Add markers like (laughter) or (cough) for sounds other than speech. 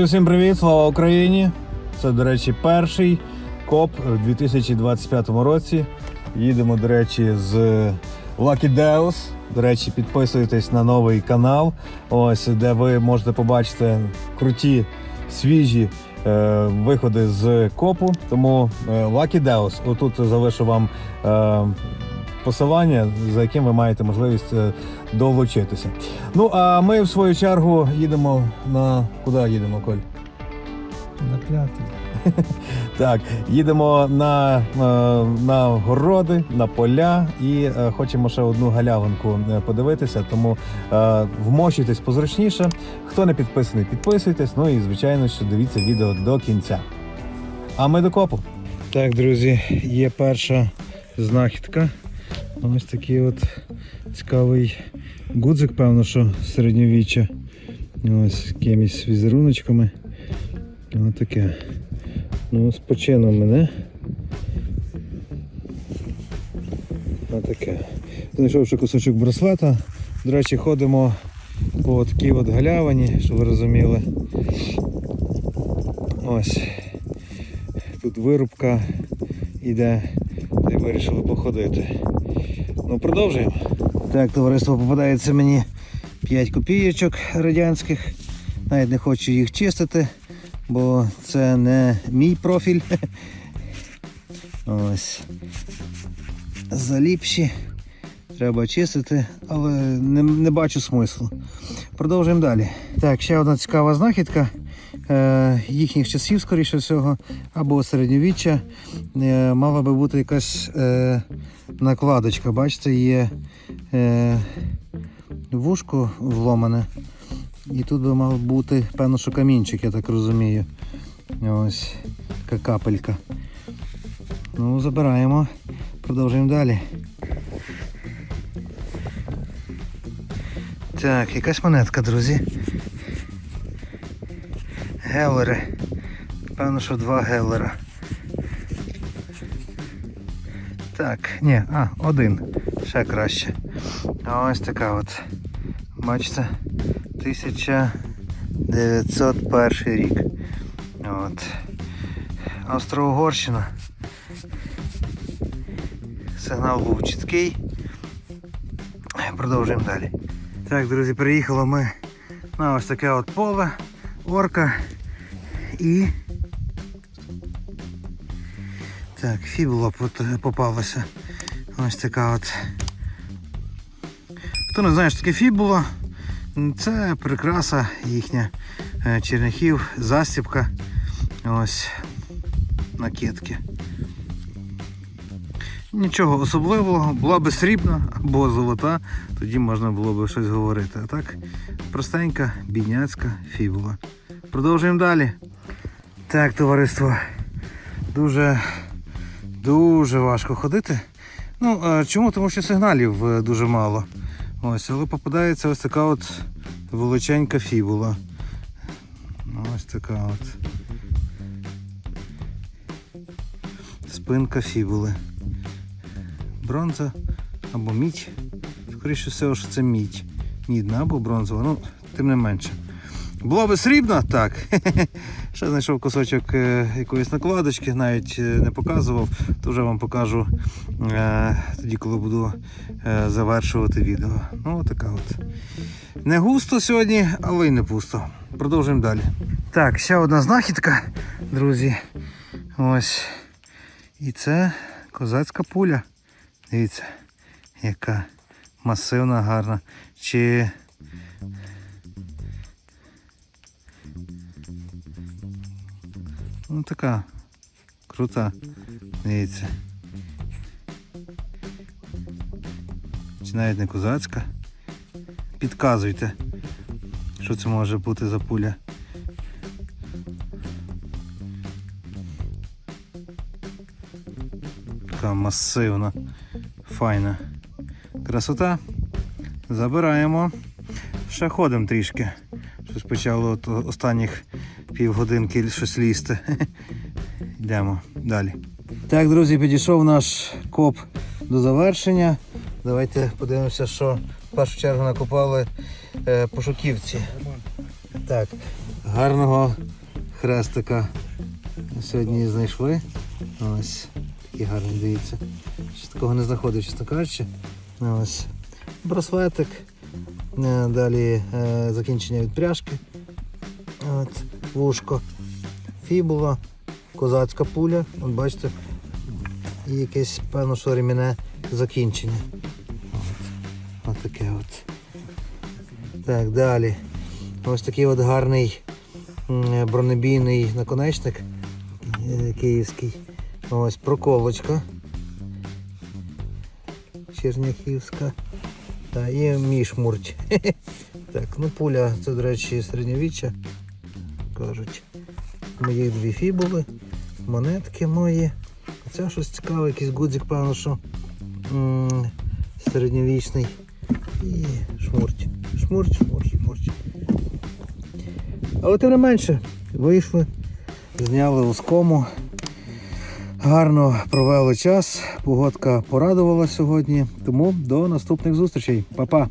Друзі, всім привіт! Слава Україні! Це, до речі, перший коп у 2025 році. Їдемо, до речі, з Lucky Deus. До речі, підписуйтесь на новий канал, ось де ви можете побачити круті, свіжі е, виходи з копу. Тому е, Lucky Deus. Отут залишу вам е, посилання, за яким ви маєте можливість е, долучитися. Ну а ми в свою чергу їдемо на куди їдемо, Коль? На п'ятий. (laughs) Так, їдемо на, е, на городи, на поля і е, хочемо ще одну галявинку подивитися. Тому вмощуйтесь позручніше. Хто не підписаний, підписуйтесь. Ну і звичайно, що дивіться відео до кінця. А ми до копу. Так, друзі, є перша знахідка. Ось такий от цікавий гудзик, певно, що середньовіччя. Ось з якимись візеруночками. Ось таке. Ну, з мене. Ось таке. Знайшов ще кусочок браслета. До речі, ходимо по такій от галявині, щоб ви розуміли. Ось. Тут вирубка йде, і вирішили походити. Ну, продовжуємо. Так, товариство попадається мені 5 копійочок радянських. Навіть не хочу їх чистити, бо це не мій профіль. (laughs) Ось. Заліпші. Треба чистити, але не, не бачу смислу. Продовжуємо далі. Так, ще одна цікава знахідка їхніх часів, скоріше всього, або середньовіччя. Е, мала би бути якась е, накладочка. Бачите, є е, вушко вломане. І тут би мав бути, певно, що камінчик, я так розумію. Ось така капелька. Ну, забираємо, продовжуємо далі. Так, якась монетка, друзі. Гелери. Певно, що два гелера. Так, ні, а, один. Ще краще. А ось така от. Бачите? 1901 рік. От. Австро-Угорщина. Сигнал був чіткий. Продовжуємо далі. Так, друзі, приїхали ми на ось таке от поле, орка і. Так, фібула попалася. Ось така от. Хто не знає, що таке фібула, це прикраса їхня е, черняхів, застібка. Ось накидки. Нічого особливого, була би срібна або золота, тоді можна було б щось говорити. А так, простенька, бідняцька фібула. Продовжуємо далі. Так, товариство, дуже, дуже важко ходити. Ну, е, чому? Тому що сигналів е, дуже мало. Ось, але попадається ось така от величенька фібула. Ось така от. Спинка фібули. Бронза або мідь. Скоріше всього, що це мідь. Мідна або бронзова, ну, тим не менше. Була би срібна, так. (laughs) Ще знайшов кусочок е, якоїсь накладочки, навіть е, не показував, то вже вам покажу е, тоді, коли буду завершувати відео. Ну, така от. Не густо сьогодні, але й не пусто. Продовжуємо далі. Так, ще одна знахідка, друзі. Ось. І це козацька пуля. Дивіться, яка масивна, гарна. Чи Ну така крута. Дивіться. Чи навіть не козацька. Підказуйте, що це може бути за пуля. Така масивна, файна. Красота. Забираємо. Ще ходимо трішки. Щось почало от останніх півгодинки щось лізти. (laughs) Йдемо далі. Так, друзі, підійшов наш коп до завершення. Давайте подивимося, що в першу чергу накопали е, пошуківці. Так, гарного хрестика сьогодні знайшли. Ось такий гарний, дивіться. Ще такого не знаходив, чесно кажучи. Ось. Браслетик. Е, Далі е, закінчення від пряжки. От, вушко. Фібула, козацька пуля. От бачите. І якесь, певно, що реміне закінчення. От. От от. Так, далі. Ось такий от гарний бронебійний наконечник е, київський. Ось проколочка. Черняхівська. Та, і мій шмурч. (laughs) Так, ну пуля, це, до речі, середньовіччя. Кажуть. Мої дві фібули, монетки мої. Це щось цікаве, якийсь гудзик, певно, що середньовічний. І шмурч. Шмурч, шмурч, шмурч. Але тим не менше, вийшли, зняли ускому. Гарно провели час. Погодка порадувала сьогодні. Тому до наступних зустрічей. Па-па!